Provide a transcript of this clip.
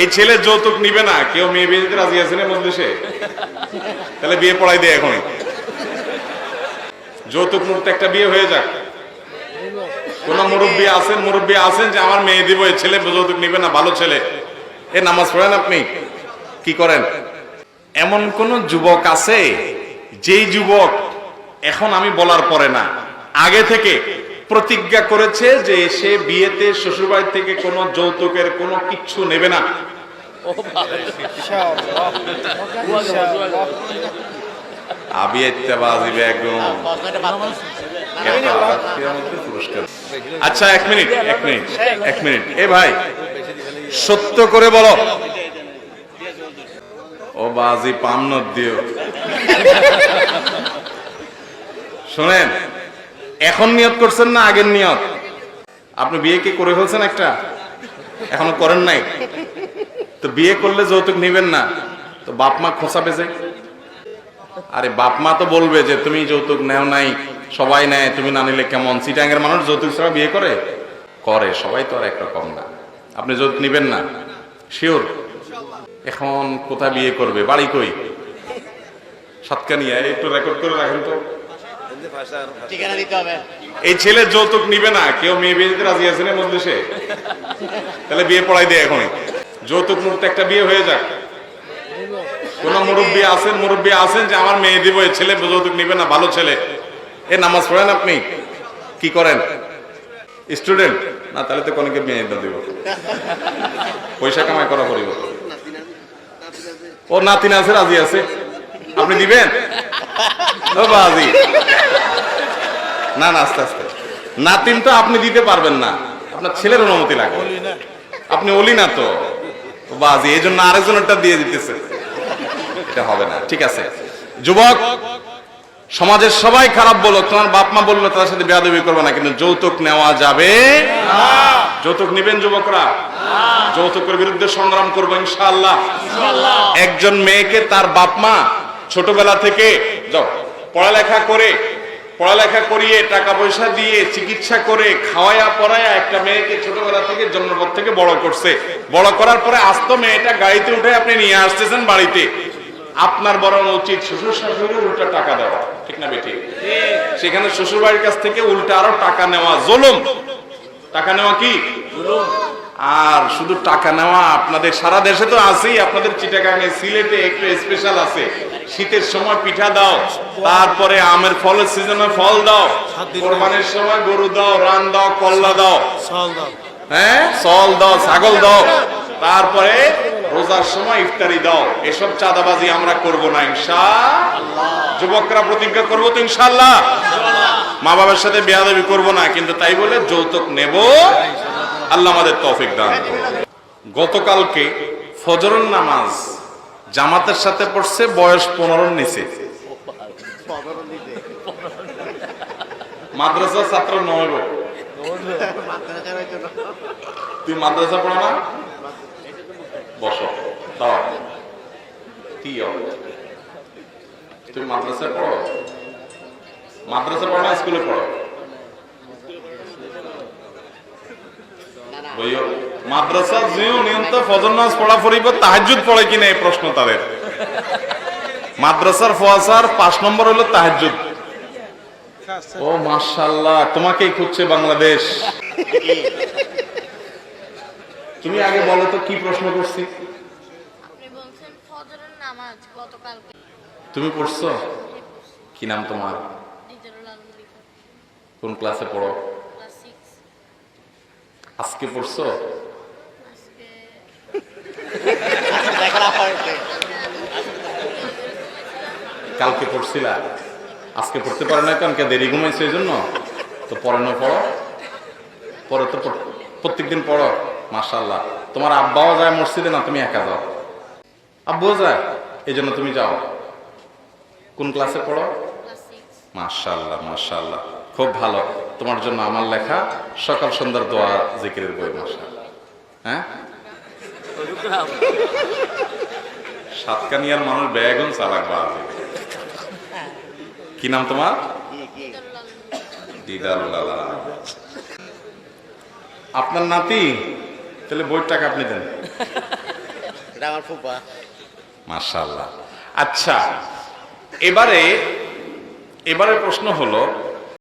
এই ছেলে যৌতুক নিবে না, কেউ মেয়ে বিয়ে দিতে রাজি আছে না তাহলে বিয়ে পড়াই দেয় এখনই। যৌতুক মুক্ত একটা বিয়ে হয়ে যাক। কোন মুরব্বী আছেন মুরব্বী আছেন যে আমার মেয়ে দিব, এই ছেলে যৌতুক নিবে না, ভালো ছেলে। এ নামাজ পড়েন আপনি? কি করেন? এমন কোন যুবক আছে যেই যুবক এখন আমি বলার পরে না, আগে থেকে প্রতিজ্ঞা করেছে যে সে বিয়েতে শ্বশুরবাড়ি থেকে কোনো যৌতুকের কোনো কিচ্ছু নেবে না। আচ্ছা এক মিনিট এক মিনিট এক মিনিট। এ ভাই সত্য করে বলো। ও বাজি পাম নত দিও। শোনেন এখন নিয়ত করছেন না আগের নিয়ত? আপনি বিয়ে কি করে ফেলছেন একটা? এখনও করেন নাই? তো বিয়ে করলে যৌতুক নিবেন না। তো বাপ মা খোঁচা বেজে আরে বাপ মা তো বলবে যে, তুমি যৌতুক নেও নাই, সবাই নেয়, তুমি না নিলে কেমন? সিটাঙ্গের মানুষ যৌতুক ছাড়া বিয়ে করে? করে, সবাই তো আর একরকম না। আপনি যৌতুক নিবেন না? শিওর? এখন কোথায় বিয়ে করবে? বাড়ি কই? সাতকানিয়া একটু রেকর্ড করে রাখেন তো। ঠিকানা দিতে হবে। এই ছেলে যৌতুক নিবে না কেউ মেয়ে বিয়ে দিতে রাজি আছে না মজলিসে? তাহলে বিয়ে পড়াই দেয় এখনই। যৌতুক মুক্ত একটা বিয়ে হয়ে যাক। কোন মুরব্বী আছেন মুরব্বী আছেন যে আমার মেয়ে দিব এই ছেলে যৌতুক নিবে না ভালো ছেলে। এ নামাজ পড়েন আপনি? কি করেন? স্টুডেন্ট? না তাহলে তো কোনকে মেয়ে দিয়ে দিব। পয়সা কামাই করা করিব। ও নাতিন আছে রাজি আছে। আপনি দিবেন? বাজি না না আস্তে আস্তে। নাতিন তো আপনি দিতে পারবেন না। আপনার ছেলের অনুমতি লাগবে। আপনি ওলি না তো। বাজি এই জন্য আরেকজনেরটা দিয়ে দিতেছে। এটা হবে না। ঠিক আছে। যুবক সমাজের সবাই খারাপ বলো তোমার বাপ মা বলল তার সাথে বেয়াদবি করবে না কিন্তু যৌতুক নেওয়া যাবে যৌতুক নিবেন যুবকরা? যৌতুকের বিরুদ্ধে সংগ্রাম করব ইনশাআল্লাহ। একজন মেয়েকে তার বাপ মা ছোটবেলা থেকে যাও। পড়ালেখা করে, পড়ালেখা করিয়ে টাকা পয়সা দিয়ে চিকিৎসা করে খাওয়ায়া পড়ায়া একটা মেয়েকে ছোটবেলা থেকে জন্মপর থেকে বড় করছে। বড় করার পরে আস্ত মেয়েটা গাড়িতে উঠে আপনি নিয়ে আসতেছেন বাড়িতে। আপনার বরং উচিত শ্বশুর শাশুড়ি উল্টা টাকা দেওয়া। ঠিক না বেটি? সেখানে শ্বশুর বাড়ির কাছ থেকে উল্টা আরও টাকা নেওয়া। জুলুম। টাকা নেওয়া কি? আর শুধু টাকা নেওয়া আপনাদের সারা দেশে তো আছেই আপনাদের চিটাগাঙে সিলেটে একটু স্পেশাল আছে। শীতের সময় পিঠা দাও তারপরে আমের ফলের সিজনে ফল দাও কোরবানির সময় গরু দাও রান দাও কল্লা দাও। হ্যাঁ? সল দাও ছাগল দাও। তারপরে রোজার সময় ইফতারি দাও। এসব চাঁদাবাজি আমরা করব না ইনশা যুবকরা প্রতিজ্ঞা করব তো ইনশাল্লাহ মা বাবার সাথে বেয়াদবি করব না কিন্তু তাই বলে যৌতুক নেব আল্লাহ আমাদের তৌফিক দান গতকালকে ফজরের নামাজ জামাতের সাথে পড়ছে, বয়স পনেরোর নিচে। মাদ্রাসা ছাত্র নয়। তুই মাদ্রাসা পড়ো না? বসো দিও তুমি মাদ্রাসায় পড়ো? মাদ্রাসা পড়ো স্কুলে পড়ো? বইও। মাদ্রাসা যেও নিয়ন্ত ফজর নামাজ পড়া পড়িব তাহাজ্জুদ পড়ে কিনা এই প্রশ্ন তাদের? মাদ্রাসার ফোয়াসার পাঁচ নম্বর হলো তাহাজ্জুদ। ও মাশাআল্লাহ তোমাকেই খুঁজছে বাংলাদেশ। তুমি আগে বলো তো কি প্রশ্ন করছি? তুমি পড়ছো? কি নাম তোমার? কোন ক্লাসে পড়ো? আজকে পড়ছো? কালকে পড়ছিলা। আজকে পড়তে পারো না কারণ দেরি ঘুমাইছে এই জন্য। তো পরে না পড়ো। পরে তো প্রত্যেকদিন পড়ো মাশাল্লাহ তোমার আব্বাও যায় মসজিদে না তুমি একা যাও। আব্বুও যায় এই জন্য তুমি যাও। কোন ক্লাসে পড়ো? মাশাল্লাহ মাশাল্লাহ খুব ভালো। তোমার জন্য আমার লেখা সকাল সন্ধ্যার দোয়া জিকিরের বই মাশাল্লাহ হ্যাঁ? সাতকানিয়ার মানুষ বেগুন চালাক বাজে। কি নাম তোমার। আপনার নাতি? তাহলে বইয়ের টাকা আপনি দেন। আমার ফুপা। মাশাআল্লাহ। আচ্ছা এবারে এবারে প্রশ্ন হলো